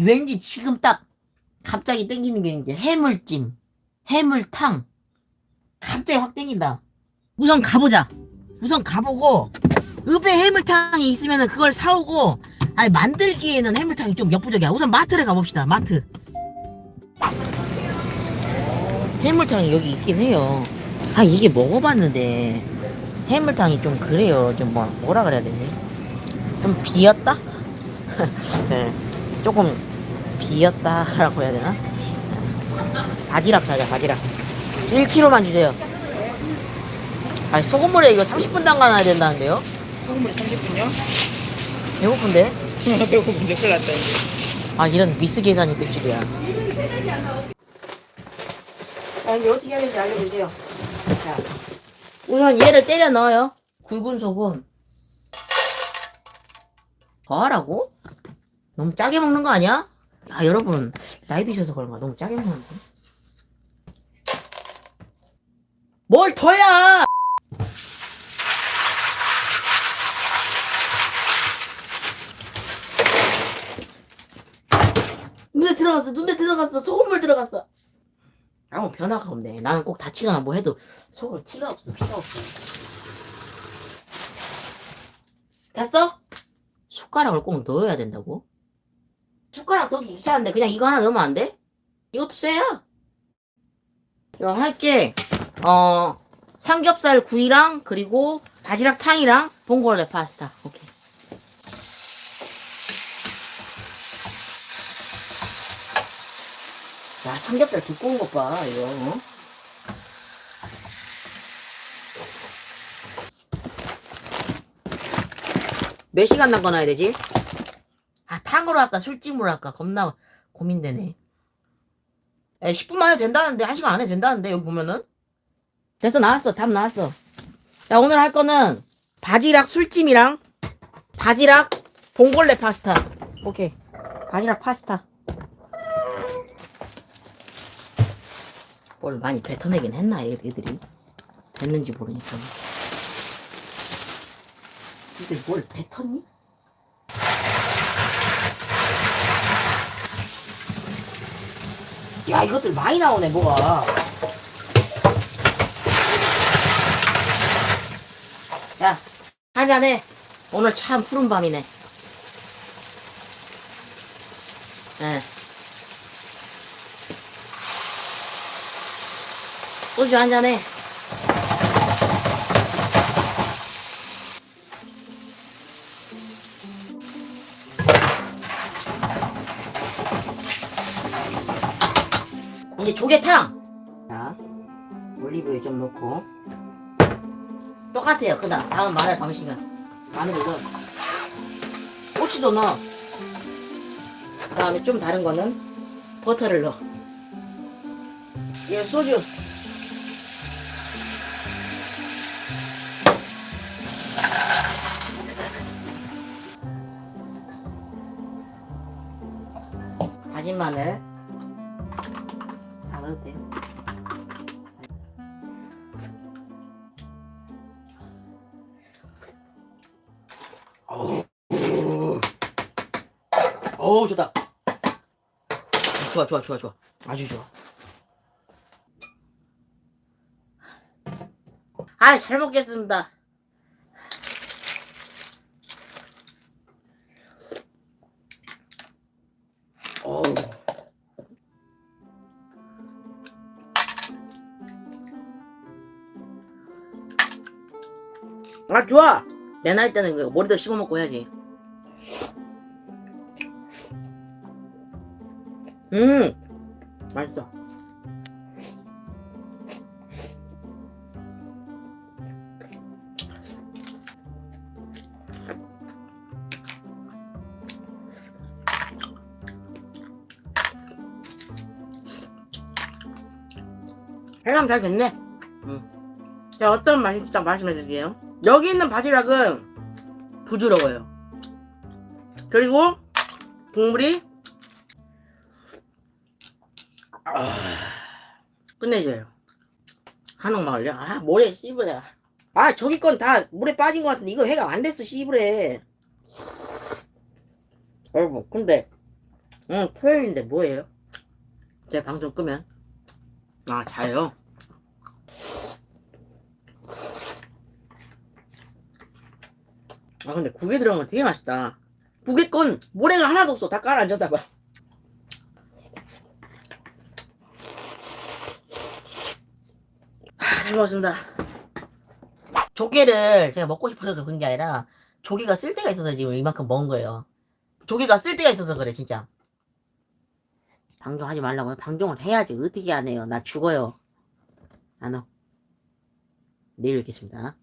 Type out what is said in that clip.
왠지 지금 딱 갑자기 땡기는 게 이제 해물찜, 해물탕. 갑자기 확 땡긴다. 우선 가보자. 우선 가보고 읍에 해물탕이 있으면 그걸 사오고 아니 만들기에는 해물탕이 좀 역부족이야. 우선 마트를 가봅시다. 마트. 해물탕이 여기 있긴 해요. 아 이게 먹어봤는데 해물탕이 좀 그래요. 좀 뭐, 뭐라 그래야 되니? 좀 비었다? 네, 조금 비었다라고 해야 되나? 바지락 사자 바지락 1kg만 주세요. 아니 소금물에 이거 30분 담가놔야 된다는데요? 소금물이 30분요? 배고픈데? 배고픈데 큰일 났다. 아 이런 미스 계산이 뜰 줄이야. 자 이제 어떻게 해야 되는지 알려주세요. 자 우선 얘를 때려 넣어요. 굵은 소금. 더 하라고? 너무 짜게 먹는 거 아니야? 아 여러분 나이 드셔서 그런가 너무 짜게 먹는데. 뭘 더야? 눈에 들어갔어 눈에 들어갔어 소금물 들어갔어 아무 변화가 없네 나는 꼭 다치거나 뭐 해도 속으로 티가 없어 피가 없어 됐어? 숟가락을 꼭 넣어야 된다고? 숟가락 넣기 귀찮은데 그냥 이거 하나 넣으면 안 돼? 이것도 쇠야 이거 할게 어 삼겹살 구이랑 그리고 바지락 탕이랑 봉골레 파스타 오케이 야, 삼겹살 두꺼운 것 봐, 이거. 어? 몇 시간 담궈놔야 되지? 아, 탕으로 할까, 술찜으로 할까, 겁나 고민되네. 에, 10분만 해도 된다는데, 1시간 안 해도 된다는데, 여기 보면은? 됐어, 나왔어, 답 나왔어. 자, 오늘 할 거는, 바지락 술찜이랑, 바지락 봉골레 파스타. 오케이. 바지락 파스타. 뭘 많이 뱉어내긴 했나 애- 애들이 뱉는지 모르니까 애들 뭘 뱉었니? 야 이것들 많이 나오네 뭐가 야 한잔해 오늘 참 푸른 밤이네 예. 소주 한 잔해. 이제 조개탕. 자, 올리브유 좀 넣고. 똑같아요. 그다음 다음 말할 방식은 마늘 이거 고추도 넣어. 그다음에 좀 다른 거는 버터를 넣어. 이거 소주. 다진 마늘 다 넣어도 돼요. 어우 좋다. 좋아 좋아 좋아 좋아 아주 좋아. 아 잘 먹겠습니다. 아 좋아. 내 나이 때는 그 머리도 씹어 먹고 해야지. 음 맛있어. 해감 잘 됐네? 음. 자 어떤 맛인지 딱 말씀해 드릴게요 여기 있는 바지락은 부드러워요. 그리고 국물이 아, 끝내줘요. 한옥 먹을려? 아 모래 씹으래. 아 저기 건 다 물에 빠진 것 같은데 이거 해가 안 됐어 씹으래. 여러분 근데 오늘 토요일인데 뭐예요? 제가 방송 끄면 아 자요? 아 근데 국에 들어간 건 되게 맛있다. 국에 건 모래가 하나도 없어. 다 깔아 앉았다 봐 하, 잘 먹었습니다. 조개를 제가 먹고 싶어서 그런 게 아니라 조개가 쓸 데가 있어서 지금 이만큼 먹은 거예요. 조개가 쓸 데가 있어서 그래 진짜. 방종하지 말라고요? 방종을 해야지. 어떻게 안 해요. 나 죽어요. 안어 내일 뵙겠습니다